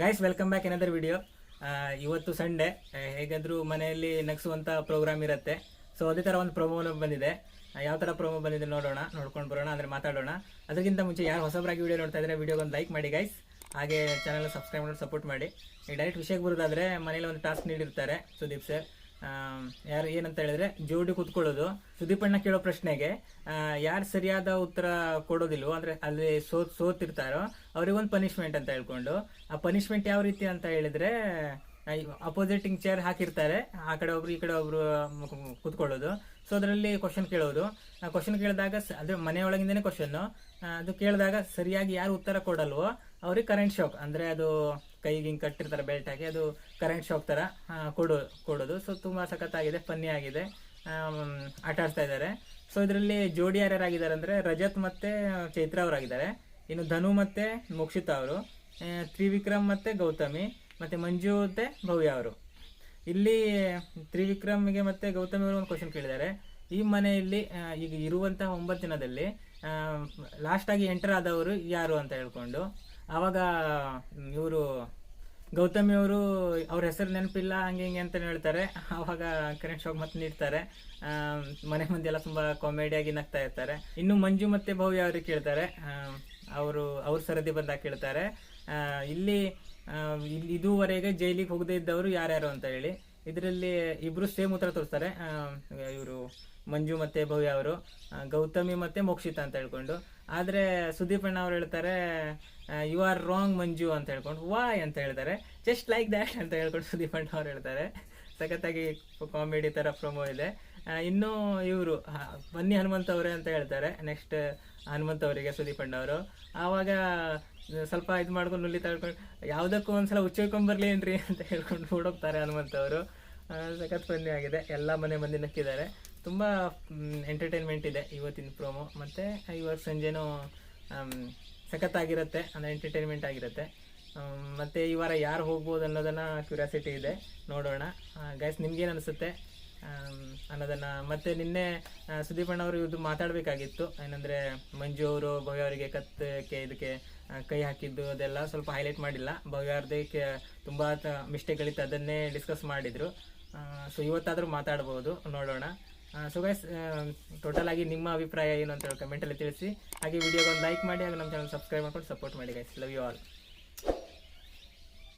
Guys welcome back another video ಇವತ್ತು Sunday ಹೇಗಾದರೂ ಮನೆಯಲ್ಲಿ ನಗಿಸುವಂತ ಪ್ರೋಗ್ರಾಮ್ ಇರುತ್ತೆ. ಸೊ ಅದೇ ಥರ ಒಂದು ಪ್ರೋಮೋ ಬಂದಿದೆ. ಯಾವ ಥರ ಪ್ರೊಮೋ ಬಂದಿದೆ ನೋಡೋಣ, ನೋಡ್ಕೊಂಡು ಬರೋಣ ಅಂದರೆ ಮಾತಾಡೋಣ. ಅದಕ್ಕಿಂತ ಮುಂಚೆ ಯಾರು ಹೊಸಬರಾಗಿ ವಿಡಿಯೋ ನೋಡ್ತಾ ಇದ್ರೆ ವಿಡಿಯೋ ಒಂದು ಲೈಕ್ ಮಾಡಿ ಗೈಸ್ ಹಾಗೆ ಚಾನಲ್ ಸಬ್ಸ್ಕ್ರೈಬ್ ಮಾಡಿ ಸಪೋರ್ಟ್ ಮಾಡಿ. ಡೈರೆಕ್ಟ್ ವಿಷಯಕ್ಕೆ ಬರೋದಾದರೆ ಮನೇಲಿ ಒಂದು ಟಾಸ್ಕ್ ನೀಡಿರ್ತಾರೆ ಸುದೀಪ್ ಸರ್ ಯಾರು ಏನಂತ ಹೇಳಿದ್ರೆ ಜೋಡಿ ಕುತ್ಕೊಳ್ಳೋದು. ಸುದೀಪಣ್ಣ ಕೇಳೋ ಪ್ರಶ್ನೆಗೆ ಯಾರು ಸರಿಯಾದ ಉತ್ತರ ಕೊಡೋದಿಲ್ವೋ, ಅಂದ್ರೆ ಅಲ್ಲಿ ಸೋತ್, ಸೋತಿರ್ತಾರೋ, ಅವ್ರಿಗೊಂದು ಪನಿಷ್ಮೆಂಟ್ ಅಂತ ಹೇಳ್ಕೊಂಡು, ಆ ಪನಿಷ್ಮೆಂಟ್ ಯಾವ ರೀತಿ ಅಂತ ಹೇಳಿದ್ರೆ ಅಪೋಸಿಟಿಂಗ್ ಚೇರ್ ಹಾಕಿರ್ತಾರೆ, ಆ ಕಡೆ ಒಬ್ರು, ಈ ಕಡೆ ಒಬ್ರು ಕುತ್ಕೊಳ್ಳೋದು. ಸೊ ಅದರಲ್ಲಿ ಕ್ವಶನ್ ಕೇಳೋದು. ಆ ಕ್ವಶನ್ ಕೇಳಿದಾಗ ಅದ್ರ ಅದು ಮನೆಯೊಳಗಿಂದನೇ ಕ್ವಶನ್ ಅದು ಕೇಳಿದಾಗ ಸರಿಯಾಗಿ ಯಾರು ಉತ್ತರ ಕೊಡಲ್ವೋ, ಅವ್ರಿಗೆ ಕರೆಂಟ್ ಶಾಕ್ ಅಂದ್ರೆ ಅದು ಕೈಗೆ ಹಿಂಗೆ ಕಟ್ಟಿರ್ತಾರೆ ಬೆಲ್ಟ್ ಹಾಕಿ, ಅದು ಕರೆಂಟ್ ಶಾಕ್ ಥರ ಕೊಡು ಕೊಡೋ, ಕೊಡೋದು. ಸೊ ತುಂಬ ಸಖತ್ತಾಗಿದೆ ಫನ್ನಿ ಆಗಿದೆ. ಆಟ ಆಡ್ತಾ ಇದ್ದಾರೆ. ಸೊ ಇದರಲ್ಲಿ ಜೋಡಿ ಯಾರ್ಯಾರಾಗಿದ್ದಾರೆ ಅಂದರೆ ರಜತ್ ಮತ್ತು ಚೈತ್ರ ಅವರಾಗಿದ್ದಾರೆ. ಇನ್ನು ಧನು ಮತ್ತು ಮೋಕ್ಷಿತಾ ಅವರು. ತ್ರಿವಿಕ್ರಮ್ ಮತ್ತು ಗೌತಮಿ, ಮತ್ತು ಮಂಜು ಮತ್ತು ಭವ್ಯ ಅವರು. ಇಲ್ಲಿ ತ್ರಿವಿಕ್ರಮ್ಗೆ ಮತ್ತೆ ಗೌತಮಿ ಅವರು ಒಂದು ಕ್ವಶನ್ ಕೇಳಿದ್ದಾರೆ. ಈ ಮನೆಯಲ್ಲಿ ಈಗ ಇರುವಂತಹ ಒಂಬತ್ತು ದಿನದಲ್ಲಿ ಲಾಸ್ಟಾಗಿ ಎಂಟರ್ ಆದವರು ಯಾರು ಅಂತ ಹೇಳ್ಕೊಂಡು. ಆವಾಗ ಇವರು ಗೌತಮಿ ಅವರು ಅವ್ರ ಹೆಸರು ನೆನಪಿಲ್ಲ, ಹಂಗೆ ಹಿಂಗೆ ಅಂತ ಹೇಳ್ತಾರೆ. ಆವಾಗ ಕರೆಂಟ್ ಶಾಕ್ ಮತ್ತೆ ನೀಡ್ತಾರೆ. ಮನೆ ಮಂದಿ ಎಲ್ಲ ತುಂಬಾ ಕಾಮಿಡಿಯಾಗಿ ನಗ್ತಾ ಇರ್ತಾರೆ. ಇನ್ನು ಮಂಜು ಮತ್ತೆ ಭವ್ಯ ಅವ್ರಿಗೆ ಕೇಳ್ತಾರೆ. ಅವರು, ಅವ್ರ ಸರದಿ ಬಂದಾಗ ಕೇಳ್ತಾರೆ. ಇಲ್ಲಿ ಇದುವರೆಗೆ ಜೈಲಿಗೆ ಹೋಗದೇ ಇದ್ದವರು ಯಾರ್ಯಾರು ಅಂತ ಹೇಳಿ. ಇದರಲ್ಲಿ ಇಬ್ರು ಸೇಮ್ ಉತ್ತರ ತೋರಿಸ್ತಾರೆ. ಇವರು ಮಂಜು ಮತ್ತೆ ಭವ್ಯ ಅವರು. ಗೌತಮಿ ಮತ್ತೆ ಮೋಕ್ಷಿತ ಅಂತ ಹೇಳ್ಕೊಂಡು. ಆದ್ರೆ ಸುದೀಪ್ ಅಣ್ಣ ಅವ್ರು ಹೇಳ್ತಾರೆ ಯು ಆರ್ ರಾಂಗ್ ಮಂಜು ಅಂತ ಹೇಳ್ಕೊಂಡು. ವಾಯ್ ಅಂತ ಹೇಳ್ತಾರೆ. ಜಸ್ಟ್ ಲೈಕ್ ದ್ಯಾಟ್ ಅಂತ ಹೇಳ್ಕೊಂಡು ಸುದೀಪ್ ಅಣ್ಣ ಅವ್ರು ಹೇಳ್ತಾರೆ. ಸಖತ್ತಾಗಿ ಕಾಮಿಡಿ ತರ ಪ್ರೊಮೋ ಇದೆ. ಇನ್ನು ಇವರು ಬನ್ನಿ ಹನುಮಂತ ಅವರೇ ಅಂತ ಹೇಳ್ತಾರೆ. ನೆಕ್ಸ್ಟ್ ಹನುಮಂತ ಅವರಿಗೆ ಸುದೀಪ್ ಅವರು. ಆವಾಗ, ಸ್ವಲ್ಪ ಇದು ಮಾಡ್ಕೊಂಡು ನುಲ್ಲಿ ತಳ್ಕೊಂಡು, ಯಾವುದಕ್ಕೂ ಒಂದ್ಸಲ ಉಚ್ಚಿಕೊಂಬರ್ಲಿ ಏನ್ರಿ ಅಂತ ಹೇಳ್ಕೊಂಡು ಓಡೋಗ್ತಾರೆ ಹನುಮಂತ ಅವರು. ಸಖತ್ ಫನ್ನಿ ಆಗಿದೆ. ಎಲ್ಲ ಮನೆ ಮಂದಿ ನಕ್ಕಿದ್ದಾರೆ. ತುಂಬ ಎಂಟರ್ಟೈನ್ಮೆಂಟ್ ಇದೆ ಇವತ್ತಿನ ಪ್ರೋಮೋ ಮತ್ತು ಇವಾಗ ಸಂಜೆನೂ ಸಖತ್ ಸಖತ್ತಾಗಿರುತ್ತೆ. ಅಂದರೆ ಎಂಟರ್ಟೈನ್ಮೆಂಟ್ ಆಗಿರುತ್ತೆ. ಮತ್ತು ಈ ವಾರ ಯಾರು ಹೋಗ್ಬೋದು ಅನ್ನೋದನ್ನ ಕ್ಯೂರಿಯಾಸಿಟಿ ಇದೆ. ನೋಡೋಣ. ಗೈಸ್ ನಿಮ್ಗೇನು ಅನಿಸುತ್ತೆ? ಅನ್ನೋದನ್ನ. ಮತ್ತೆ ನಿನ್ನೆ ಸುದೀಪ್ ಅಣ್ಣ ಅವರು ಇದು ಮಾತಾಡಬೇಕಾಗಿತ್ತು. ಏನಂದ್ರೆ, ಮಂಜು ಅವರು, ಭವ್ಯ ಅವರಿಗೆ ಕತ್ತಕ್ಕೆ ಇದಕ್ಕೆ ಕೈ ಹಾಕಿದ್ದು ಅದೆಲ್ಲ ಸ್ವಲ್ಪ ಹೈಲೈಟ್ ಮಾಡಿಲ್ಲ. ಭವ್ಯ ಅವ್ರದ್ದೇ ತುಂಬಾ ಮಿಸ್ಟೇಕ್ ಮಿಸ್ಟೇಕ್ಗಳಿತ್ತು ಅದನ್ನೇ ಡಿಸ್ಕಸ್ ಮಾಡಿದ್ರು. ಸೊ ಇವತ್ತಾದ್ರೂ ಮಾತಾಡ್ಬೋದು. ನೋಡೋಣ. ಸೊ ಗೈಸ್ ಟೋಟಲ್ ಆಗಿ ನಿಮ್ಮ ಅಭಿಪ್ರಾಯ ಏನು ಅಂತ ಹೇಳಿ ಕಮೆಂಟಲ್ಲಿ ತಿಳಿಸಿ. ಹಾಗೆ ವಿಡಿಯೋಗೆ ಒಂದು ಲೈಕ್ ಮಾಡಿ, ಹಾಗೆ ನಮ್ಮ ಚಾನಲ್ ಸಬ್ಸ್ಕ್ರೈಬ್ ಮಾಡ್ಕೊಂಡು ಸಪೋರ್ಟ್ ಮಾಡಿ ಗೈಸ್ ಲವ್ ಯು ಆಲ್